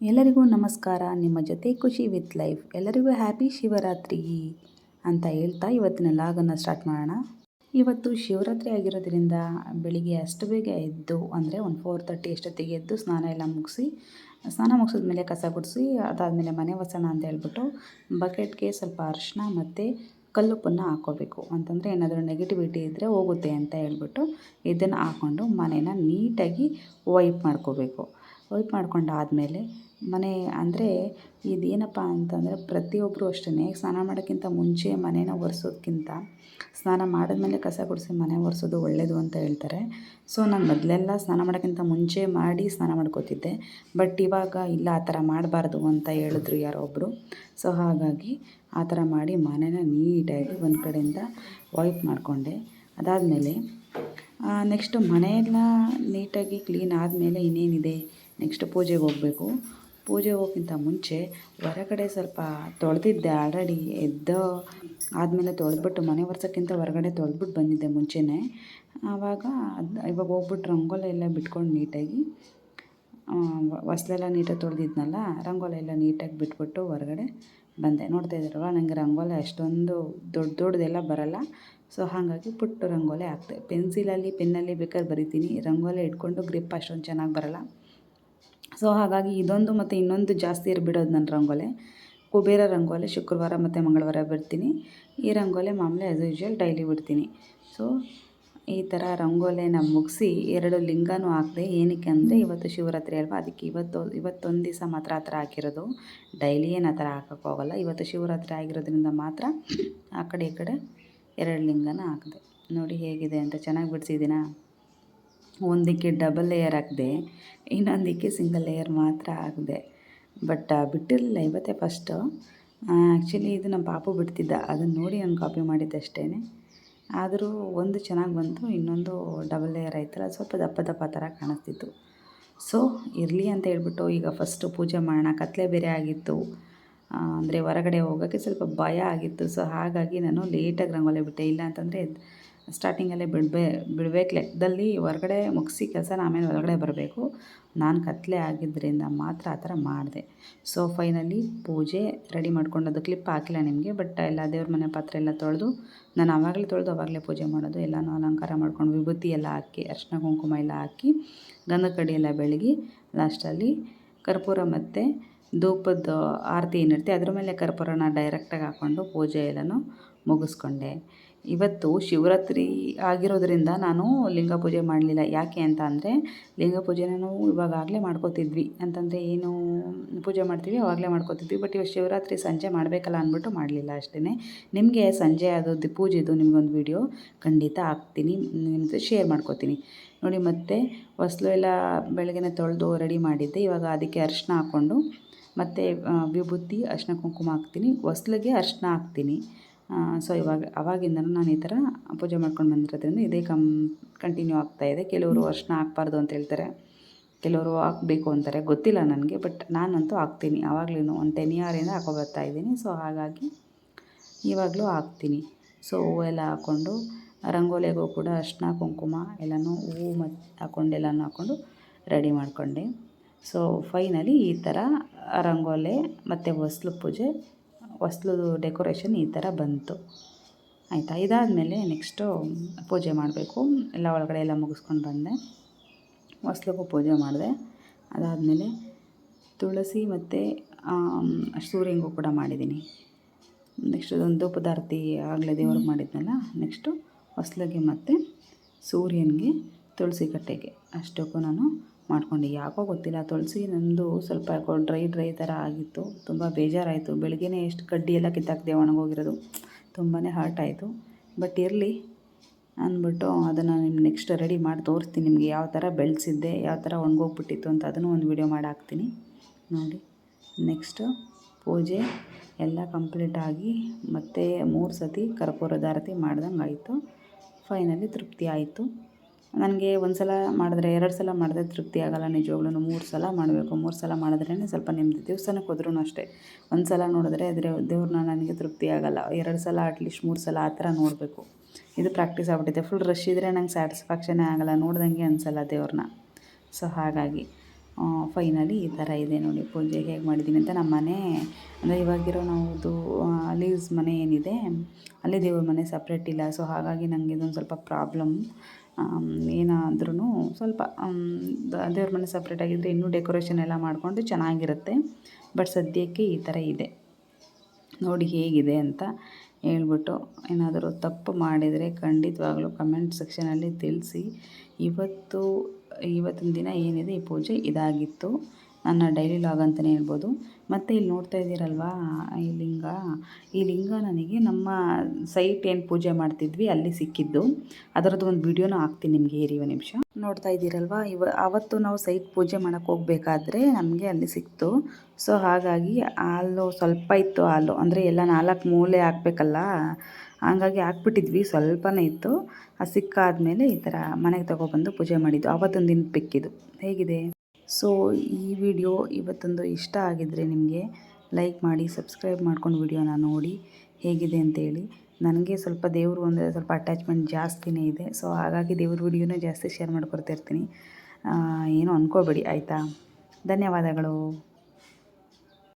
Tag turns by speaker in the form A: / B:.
A: ಎಲ್ಲರಿಗೂ ನಮಸ್ಕಾರ. ನಿಮ್ಮ ಜೊತೆ ಖುಷಿ ವಿತ್ ಲೈಫ್. ಎಲ್ಲರಿಗೂ ಹ್ಯಾಪಿ ಶಿವರಾತ್ರಿ ಅಂತ ಹೇಳ್ತಾ ಇವತ್ತಿನ ಲಾಗನ್ನು ಸ್ಟಾರ್ಟ್ ಮಾಡೋಣ. ಇವತ್ತು ಶಿವರಾತ್ರಿ ಆಗಿರೋದ್ರಿಂದ ಬೆಳಿಗ್ಗೆ ಅಷ್ಟು ಬೇಗ ಎದ್ದು, ಅಂದರೆ ಒಂದು ಫೋರ್ ತರ್ಟಿ ಅಷ್ಟೊತ್ತಿಗೆ ಎದ್ದು ಸ್ನಾನ ಎಲ್ಲ ಮುಗಿಸಿ, ಸ್ನಾನ ಮುಗಿಸಿದ್ಮೇಲೆ ಕಸ ಗುಡಿಸಿ, ಅದಾದಮೇಲೆ ಮನೆ ವಸನ ಅಂತ ಹೇಳ್ಬಿಟ್ಟು ಬಕೆಟ್ಗೆ ಸ್ವಲ್ಪ ಅರಿಶಿನ ಮತ್ತು ಕಲ್ಲುಪ್ಪನ್ನು ಹಾಕ್ಕೋಬೇಕು. ಅಂತಂದರೆ ಏನಾದರೂ ನೆಗೆಟಿವಿಟಿ ಇದ್ದರೆ ಹೋಗುತ್ತೆ ಅಂತ ಹೇಳ್ಬಿಟ್ಟು ಇದನ್ನು ಹಾಕ್ಕೊಂಡು ಮನೇನ ನೀಟಾಗಿ ವೈಪ್ ಮಾಡ್ಕೋಬೇಕು. ವೈಪ್ ಮಾಡ್ಕೊಂಡಾದಮೇಲೆ ಮನೆ ಅಂದರೆ ಇದೇನಪ್ಪ ಅಂತಂದರೆ ಪ್ರತಿಯೊಬ್ಬರು ಅಷ್ಟೇ ಸ್ನಾನ ಮಾಡೋಕ್ಕಿಂತ ಮುಂಚೆ ಮನೇನ ಒರೆಸೋದ್ಕಿಂತ ಸ್ನಾನ ಮಾಡಿದ್ಮೇಲೆ ಕಸ ಗುಡಿಸಿ ಮನೆ ಒರೆಸೋದು ಒಳ್ಳೆಯದು ಅಂತ ಹೇಳ್ತಾರೆ. ಸೊ ನಾನು ಮೊದಲೆಲ್ಲ ಸ್ನಾನ ಮಾಡೋಕ್ಕಿಂತ ಮುಂಚೆ ಮಾಡಿ ಸ್ನಾನ ಮಾಡ್ಕೋತಿದ್ದೆ. ಬಟ್ ಇವಾಗ ಇಲ್ಲ, ಆ ಥರ ಮಾಡಬಾರ್ದು ಅಂತ ಹೇಳಿದ್ರು ಯಾರೋ ಒಬ್ಬರು ಸೊ ಹಾಗಾಗಿ ಆ ಥರ ಮಾಡಿ ಮನೇನ ನೀಟಾಗಿ ಒಂದು ಕಡೆಯಿಂದ ವೈಪ್ ಮಾಡಿಕೊಂಡೆ. ಅದಾದಮೇಲೆ ನೆಕ್ಸ್ಟು ಮನೆಯೆಲ್ಲ ನೀಟಾಗಿ ಕ್ಲೀನ್ ಆದಮೇಲೆ ಇನ್ನೇನಿದೆ? ನೆಕ್ಸ್ಟ್ ಪೂಜೆಗೆ ಹೋಗಬೇಕು. ಪೂಜೆ ಹೋಗೋಕ್ಕಿಂತ ಮುಂಚೆ ಹೊರಗಡೆ ಸ್ವಲ್ಪ ತೊಳೆದಿದ್ದೆ ಆಲ್ರೆಡಿ ಎದ್ದು ಆದಮೇಲೆ ತೊಳೆದ್ಬಿಟ್ಟು ಮನೆ ಒರೆಸೋಕ್ಕಿಂತ ಹೊರಗಡೆ ತೊಳೆದ್ಬಿಟ್ಟು ಬಂದಿದ್ದೆ ಮುಂಚೆನೇ. ಆವಾಗ ಅದು ಇವಾಗ ಹೋಗ್ಬಿಟ್ಟು ರಂಗೋಲಿ ಎಲ್ಲ ಬಿಟ್ಕೊಂಡು ನೀಟಾಗಿ ಹೊಸ್ಲೆಲ್ಲ ನೀಟಾಗಿ ತೊಳೆದಿದ್ನಲ್ಲ, ರಂಗೋಲಿ ಎಲ್ಲ ನೀಟಾಗಿ ಬಿಟ್ಬಿಟ್ಟು ಹೊರಗಡೆ ಬಂದೆ. ನೋಡ್ತಾ ಇದ್ದೀರಲ್ವ ನನಗೆ ರಂಗೋಲಿ ಅಷ್ಟೊಂದು ದೊಡ್ಡ ದೊಡ್ಡದೆಲ್ಲ ಬರಲ್ಲ. ಸೊ, ಹಾಗಾಗಿ ಪುಟ್ಟ ರಂಗೋಲಿ ಹಾಕ್ತೆ ಪೆನ್ಸಿಲಲ್ಲಿ, ಪೆನ್ನಲ್ಲಿ ಬೇಕಾದ್ರೆ ಬರಿತೀನಿ. ರಂಗೋಲಿ ಇಟ್ಕೊಂಡು ಗ್ರಿಪ್ ಅಷ್ಟೊಂದು ಚೆನ್ನಾಗಿ ಬರೋಲ್ಲ. ಸೊ ಹಾಗಾಗಿ ಇದೊಂದು ಮತ್ತು ಇನ್ನೊಂದು ಜಾಸ್ತಿ ಇರ್ಬಿಡೋದು ನನ್ನ ರಂಗೋಲೆ. ಕುಬೇರ ರಂಗೋಲೆ ಶುಕ್ರವಾರ ಮತ್ತು ಮಂಗಳವಾರ ಬಿಡ್ತೀನಿ. ಈ ರಂಗೋಲೆ ಮಾಮೂಲಿ ಆ್ಯಸ್ ಯೂಶ್ವಲ್ ಡೈಲಿ ಬಿಡ್ತೀನಿ. ಸೊ ಈ ಥರ ರಂಗೋಲೆನ ಮುಗಿಸಿ ಎರಡು ಲಿಂಗನೂ ಹಾಕಿದೆ ಏನಕ್ಕೆ ಅಂದರೆ ಇವತ್ತು ಶಿವರಾತ್ರಿ ಅಲ್ವಾ? ಅದಕ್ಕೆ ಇವತ್ತು, ಇವತ್ತೊಂದು ದಿವಸ ಮಾತ್ರ ಆ ಥರ ಹಾಕಿರೋದು. ಡೈಲಿ ಏನು ಆ ಥರ ಹಾಕೋಕ್ಕೋಗಲ್ಲ ಇವತ್ತು ಶಿವರಾತ್ರಿ ಆಗಿರೋದ್ರಿಂದ ಮಾತ್ರ ಆ ಕಡೆ ಈ ಕಡೆ ಎರಡು ಲಿಂಗನ ಹಾಕಿದೆ. ನೋಡಿ ಹೇಗಿದೆ ಅಂತ ಚೆನ್ನಾಗಿ ಬಿಡಿಸಿದ್ದೀನಾ? ಒಂದಕ್ಕೆ ಡಬಲ್ ಲೇಯರ್ ಹಾಕಿದೆ, ಇನ್ನೊಂದಕ್ಕೆ ಸಿಂಗಲ್ ಲೇಯರ್ ಮಾತ್ರ ಹಾಕಿದೆ. ಬಟ್ ಬಿಟ್ಟಿರಲಿಲ್ಲ ಇವತ್ತೇ ಫಸ್ಟು ಆ್ಯಕ್ಚುಲಿ ಇದು ನಮ್ಮ ಪಾಪು ಬಿಡ್ತಿದ್ದ. ಅದನ್ನು ನೋಡಿ ನಾನು ಕಾಪಿ ಮಾಡಿದ್ದೆ ಅಷ್ಟೇ ಆದರೂ ಒಂದು ಚೆನ್ನಾಗಿ ಬಂತು, ಇನ್ನೊಂದು ಡಬಲ್ ಲೇಯರ್ ಆಯ್ತಲ್ಲ, ಸ್ವಲ್ಪ ದಪ್ಪ ದಪ್ಪ ಥರ ಕಾಣಿಸ್ತಿತ್ತು. ಸೊ ಇರಲಿ ಅಂತ ಹೇಳ್ಬಿಟ್ಟು ಈಗ ಫಸ್ಟು ಪೂಜೆ ಮಾಡೋಣ, ಕತ್ಲೆ ಬೇರೆ ಆಗಿತ್ತು. ಅಂದರೆ ಹೊರಗಡೆ ಹೋಗೋಕ್ಕೆ ಸ್ವಲ್ಪ ಭಯ ಆಗಿತ್ತು. ಸೊ ಹಾಗಾಗಿ ನಾನು ಲೇಟಾಗಿ ರಂಗೋಲಿ ಬಿಟ್ಟೆ. ಇಲ್ಲ ಅಂತಂದರೆ ಸ್ಟಾರ್ಟಿಂಗಲ್ಲೇ ಬಿಡಬೇ ಬಿಡ್ಬೇಕು ಲೆಕ್ಕದಲ್ಲಿ ಹೊರಗಡೆ ಮುಗಿಸಿ ಕೆಲಸನ ಆಮೇಲೆ ಒಳಗಡೆ ಬರಬೇಕು. ನಾನು ಕತ್ತಲೆ ಆಗಿದ್ದರಿಂದ ಮಾತ್ರ ಆ ಥರ ಮಾಡಿದೆ. ಸೊ ಫೈನಲಿ ಪೂಜೆ ರೆಡಿ ಮಾಡ್ಕೊಂಡು ಅದು ಕ್ಲಿಪ್ ಹಾಕಿಲ್ಲ ನಿಮಗೆ ಬಟ್ ಎಲ್ಲ ದೇವ್ರ ಮನೆ ಪಾತ್ರೆ ಎಲ್ಲ ತೊಳೆದು, ನಾನು ಆವಾಗಲೇ ತೊಳೆದು ಅವಾಗಲೇ ಪೂಜೆ ಮಾಡೋದು. ಎಲ್ಲನೂ ಅಲಂಕಾರ ಮಾಡ್ಕೊಂಡು ವಿಭೂತಿ ಎಲ್ಲ ಹಾಕಿ, ಅರ್ಶಿನ ಕುಂಕುಮ ಎಲ್ಲ ಹಾಕಿ ಗಂಧ ಕಡಿ ಎಲ್ಲ ಬೆಳಗಿ ಲಾಸ್ಟಲ್ಲಿ ಕರ್ಪೂರ ಮತ್ತು ಧೂಪದ ಆರತಿ ಏನಿರುತ್ತೆ, ಅದ್ರ ಮೇಲೆ ಕರ್ಪೂರನ ಡೈರೆಕ್ಟಾಗಿ ಹಾಕ್ಕೊಂಡು ಪೂಜೆ ಎಲ್ಲನೂ ಮುಗಿಸ್ಕೊಂಡೆ. ಇವತ್ತು ಶಿವರಾತ್ರಿ ಆಗಿರೋದ್ರಿಂದ ನಾನು ಲಿಂಗ ಪೂಜೆ ಮಾಡಲಿಲ್ಲ. ಯಾಕೆ ಅಂತ ಅಂದರೆ, ಲಿಂಗ ಪೂಜೆನ ನಾವು ಇವಾಗಲೇ ಮಾಡ್ಕೋತಿದ್ವಿ. ಅಂತಂದರೆ ಏನು ಪೂಜೆ ಮಾಡ್ತೀವಿ, ಅವಾಗಲೇ ಮಾಡ್ಕೋತಿದ್ವಿ. ಬಟ್ ಇವಾಗ ಶಿವರಾತ್ರಿ ಸಂಜೆ ಮಾಡಬೇಕಲ್ಲ ಅಂದ್ಬಿಟ್ಟು ಮಾಡಲಿಲ್ಲ ಅಷ್ಟೇ ನಿಮಗೆ ಸಂಜೆ ಅದು ಪೂಜೆದು ನಿಮಗೊಂದು ವಿಡಿಯೋ ಖಂಡಿತ ಹಾಕ್ತೀನಿ. ನಿಮ್ಮ ಶೇರ್ ಮಾಡ್ಕೋತೀನಿ. ನೋಡಿ ಮತ್ತೆ, ಹೊಸ್ಲು ಎಲ್ಲ ಬೆಳಗ್ಗೆ ತೊಳೆದು ರೆಡಿ ಮಾಡಿದ್ದೆ. ಇವಾಗ ಅದಕ್ಕೆ ಅರಿಶಿನ ಹಾಕ್ಕೊಂಡು ಮತ್ತು ವಿಭೂತಿ, ಅರಿಶಿನ ಕುಂಕುಮ ಹಾಕ್ತೀನಿ. ಹೊಸ್ಲಿಗೆ ಅರಿಶಿನ ಹಾಕ್ತೀನಿ. ಸೊ ಇವಾಗ ಅವಾಗಿಂದನೂ ನಾನು ಈ ಥರ ಪೂಜೆ ಮಾಡ್ಕೊಂಡು ಬಂದಿರೋದ್ರಿಂದ ಇದೇ ಕಮ್ ಕಂಟಿನ್ಯೂ ಆಗ್ತಾಯಿದೆ ಕೆಲವರು ಅರ್ಶಿನ ಹಾಕ್ಬಾರ್ದು ಅಂತ ಹೇಳ್ತಾರೆ. ಕೆಲವರು ಹಾಕಬೇಕು ಅಂತಾರೆ. ಗೊತ್ತಿಲ್ಲ ನನಗೆ ಬಟ್ ನಾನಂತೂ ಹಾಕ್ತೀನಿ ಆವಾಗಲೂ ಒಂದು ಟೆನ್ ಇಯರಿಂದ ಹಾಕೋ ಇದ್ದೀನಿ. ಸೊ ಹಾಗಾಗಿ ಇವಾಗಲೂ ಹಾಕ್ತೀನಿ ಸೊ ಹೂವೆಲ್ಲ ಹಾಕ್ಕೊಂಡು ರಂಗೋಲಿಗೂ ಕೂಡ ಅರ್ಶಿನ ಕುಂಕುಮ ಎಲ್ಲನೂ ಹೂವು ಮತ್ತು ಹಾಕ್ಕೊಂಡು ಎಲ್ಲನೂ ಹಾಕ್ಕೊಂಡು ರೆಡಿ ಮಾಡಿಕೊಂಡೆ. ಸೊ ಫೈನಲಿ ಈ ಥರ ರಂಗೋಲೆ ಮತ್ತು ಹೊಸ್ಲು ಪೂಜೆ ಹೊಸ್ಲದು ಡೆಕೋರೇಷನ್ ಈ ಥರ ಬಂತು. ಆಯಿತಾ? ಇದಾದಮೇಲೆ ನೆಕ್ಸ್ಟು ಪೂಜೆ ಮಾಡಬೇಕು. ಎಲ್ಲ ಒಳಗಡೆ ಎಲ್ಲ ಮುಗಿಸ್ಕೊಂಡು ಬಂದೆ. ಹೊಸ್ಲಿಗೂ ಪೂಜೆ ಮಾಡಿದೆ. ಅದಾದಮೇಲೆ ತುಳಸಿ ಮತ್ತು ಸೂರ್ಯಂಗೂ ಕೂಡ ಮಾಡಿದ್ದೀನಿ. ನೆಕ್ಸ್ಟ್ ಒಂದು ಪದಾರ್ಥಿ ಆಗಲೇ ದೇವ್ರಿಗೆ ಮಾಡಿದ್ನಲ್ಲ, ನೆಕ್ಸ್ಟು ಹೊಸ್ಲಿಗೆ ಮತ್ತು ಸೂರ್ಯನಿಗೆ ತುಳಸಿ ಕಟ್ಟೆಗೆ. ಅಷ್ಟಕ್ಕೂ ನಾನು ಮಾಡ್ಕೊಂಡೆ. ಯಾಕೋ ಗೊತ್ತಿಲ್ಲ. ತುಳಸಿ ನಂದು ಸ್ವಲ್ಪ ಡ್ರೈ ಡ್ರೈ ಥರ ಆಗಿತ್ತು. ತುಂಬ ಬೇಜಾರಾಯಿತು. ಬೆಳಗ್ಗೆನೇ ಎಷ್ಟು ಕಡ್ಡಿ ಎಲ್ಲ ಕಿತ್ತಾಕಿದೆ ಒಣಗೋಗಿರೋದು. ತುಂಬಾ ಹಾರ್ಟ್ ಆಯಿತು. ಬಟ್ ಇರಲಿ ಅಂದ್ಬಿಟ್ಟು ಅದನ್ನು ನಿಮ್ಮ ನೆಕ್ಸ್ಟ್ ರೆಡಿ ಮಾಡಿ ತೋರಿಸ್ತೀನಿ ನಿಮಗೆ ಯಾವ ಥರ ಬೆಳೆಸಿದ್ದೆ, ಯಾವ ಥರ ಒಣಗೋಗ್ಬಿಟ್ಟಿತ್ತು ಅಂತ ಅದನ್ನು ಒಂದು ವಿಡಿಯೋ ಮಾಡಿ ಹಾಕ್ತೀನಿ. ನೋಡಿ. ನೆಕ್ಸ್ಟು ಪೂಜೆ ಎಲ್ಲ ಕಂಪ್ಲೀಟಾಗಿ ಮತ್ತೆ ಮೂರು ಸತಿ ಕರ್ಪೂರದಾರತಿ ಮಾಡ್ದಂಗೆ ಆಯಿತು ಫೈನಲಿ ತೃಪ್ತಿ ಆಯಿತು. ನನಗೆ ಒಂದು ಸಲ ಮಾಡಿದ್ರೆ, ಎರಡು ಸಲ ಮಾಡಿದ್ರೆ ತೃಪ್ತಿ ಆಗೋಲ್ಲ ನಿಜವಾಗ್ಲೂ. ಮೂರು ಸಲ ಮಾಡಬೇಕು. ಮೂರು ಸಲ ಮಾಡಿದ್ರೇ ಸ್ವಲ್ಪ ನೆಮ್ಮದಿ. ದೇವಸ್ಥಾನಕ್ಕೆ ಹೋದ್ರೂ ಅಷ್ಟೇ. ಒಂದು ಸಲ ನೋಡಿದ್ರೆ ಅದ್ರ ದೇವ್ರನ್ನ ನನಗೆ ತೃಪ್ತಿ ಆಗೋಲ್ಲ. ಎರಡು ಸಲ ಅಟ್ಲೀಸ್ಟ್ ಮೂರು ಸಲ ಆ ಥರ ನೋಡಬೇಕು. ಇದು ಪ್ರಾಕ್ಟೀಸ್ ಆಗ್ಬಿಟ್ಟಿದೆ. ಫುಲ್ ರಶ್ ಇದ್ದರೆ ನಂಗೆ ಸ್ಯಾಟಿಸ್ಫ್ಯಾಕ್ಷನೇ ಆಗೋಲ್ಲ. ನೋಡ್ದಂಗೆ ಅನಿಸಲ್ಲ ದೇವ್ರನ್ನ. ಸೊ ಹಾಗಾಗಿ ಫೈನಲಿ ಈ ಥರ ಇದೆ ನೋಡಿ. ಪೂಜೆ ಹೇಗೆ ಮಾಡಿದ್ದೀನಿ ಅಂತ ನಮ್ಮ ಮನೆ, ಅಂದರೆ ಇವಾಗಿರೋ ನಾವುದು ಲೀವ್ಸ್ ಮನೆ ಏನಿದೆ, ಅಲ್ಲಿ ದೇವ್ರ ಮನೆ ಸಪ್ರೇಟ್ ಇಲ್ಲ. ಸೊ ಹಾಗಾಗಿ ನನಗೆ ಇದೊಂದು ಸ್ವಲ್ಪ ಪ್ರಾಬ್ಲಮ್ ಏನಾದ್ರೂ ಸ್ವಲ್ಪ ದೇವ್ರ ಮನೆ ಸಪ್ರೇಟ್ ಆಗಿದ್ದರೆ ಇನ್ನೂ ಡೆಕೋರೇಷನ್ ಎಲ್ಲ ಮಾಡಿಕೊಂಡು ಚೆನ್ನಾಗಿರುತ್ತೆ. ಬಟ್ ಸದ್ಯಕ್ಕೆ ಈ ಥರ ಇದೆ. ನೋಡಿ ಹೇಗಿದೆ ಅಂತ ಹೇಳ್ಬಿಟ್ಟು ಏನಾದರೂ ತಪ್ಪು ಮಾಡಿದರೆ ಖಂಡಿತವಾಗ್ಲೂ ಕಮೆಂಟ್ ಸೆಕ್ಷನಲ್ಲಿ ತಿಳಿಸಿ. ಇವತ್ತು, ಇವತ್ತಿನ ದಿನ ಏನಿದೆ? ಈ ಪೂಜೆ ಇದಾಗಿತ್ತು. ನನ್ನ ಡೈಲಿ ಲಾಗ್ ಅಂತಲೇ ಹೇಳ್ಬೋದು. ಮತ್ತು ಇಲ್ಲಿ ನೋಡ್ತಾ ಇದ್ದೀರಲ್ವಾ, ಈ ಲಿಂಗ? ಈ ಲಿಂಗ ನನಗೆ ನಮ್ಮ ಸೈಟ್ ಏನು ಪೂಜೆ ಮಾಡ್ತಿದ್ವಿ, ಅಲ್ಲಿ ಸಿಕ್ಕಿದ್ದು. ಅದರದ್ದು ಒಂದು ವಿಡಿಯೋನ ಹಾಕ್ತೀನಿ ನಿಮಗೆ ಒಂದು ನಿಮಿಷ. ನೋಡ್ತಾ ಇದ್ದೀರಲ್ವಾ, ಇವ ಆವತ್ತು ನಾವು ಸೈಟ್ ಪೂಜೆ ಮಾಡೋಕ್ಕೆ ಹೋಗಬೇಕಾದ್ರೆ ನಮಗೆ ಅಲ್ಲಿ ಸಿಕ್ತು. ಸೊ ಹಾಗಾಗಿ ಹಾಲು ಸ್ವಲ್ಪ ಇತ್ತು ಹಾಲು. ಅಂದರೆ ಎಲ್ಲ ನಾಲ್ಕು ಮೂಲೆ ಹಾಕ್ಬೇಕಲ್ಲ? ಹಂಗಾಗಿ ಹಾಕ್ಬಿಟ್ಟಿದ್ವಿ, ಸ್ವಲ್ಪನೇ ಇತ್ತು. ಅದು ಸಿಕ್ಕಾದ್ಮೇಲೆ ಈ ಥರ ಮನೆಗೆ ತಗೊಬಂದು ಪೂಜೆ ಮಾಡಿದ್ದು. ಆವತ್ತೊಂದು ದಿನ ಪಿಕ್ಕಿದು ಹೇಗಿದೆ? ಸೊ, ಈ ವಿಡಿಯೋ ಇವತ್ತೊಂದು ಇಷ್ಟ ಆಗಿದ್ದರೆ ನಿಮಗೆ ಲೈಕ್ ಮಾಡಿ, ಸಬ್ಸ್ಕ್ರೈಬ್ ಮಾಡ್ಕೊಂಡು ವಿಡಿಯೋನ ನೋಡಿ. ಹೇಗಿದೆ ಅಂತೇಳಿ. ನನಗೆ ಸ್ವಲ್ಪ ದೇವರು ಅಂದರೆ ಸ್ವಲ್ಪ ಅಟ್ಯಾಚ್ಮೆಂಟ್ ಜಾಸ್ತಿನೇ ಇದೆ. ಸೊ, ಹಾಗಾಗಿ ದೇವ್ರ ವಿಡಿಯೋನೇ ಜಾಸ್ತಿ ಶೇರ್ ಮಾಡ್ಕೊಡ್ತಾ ಏನು ಏನೂ ಅಂದ್ಕೋಬೇಡಿ ಆಯಿತಾ? ಧನ್ಯವಾದಗಳು.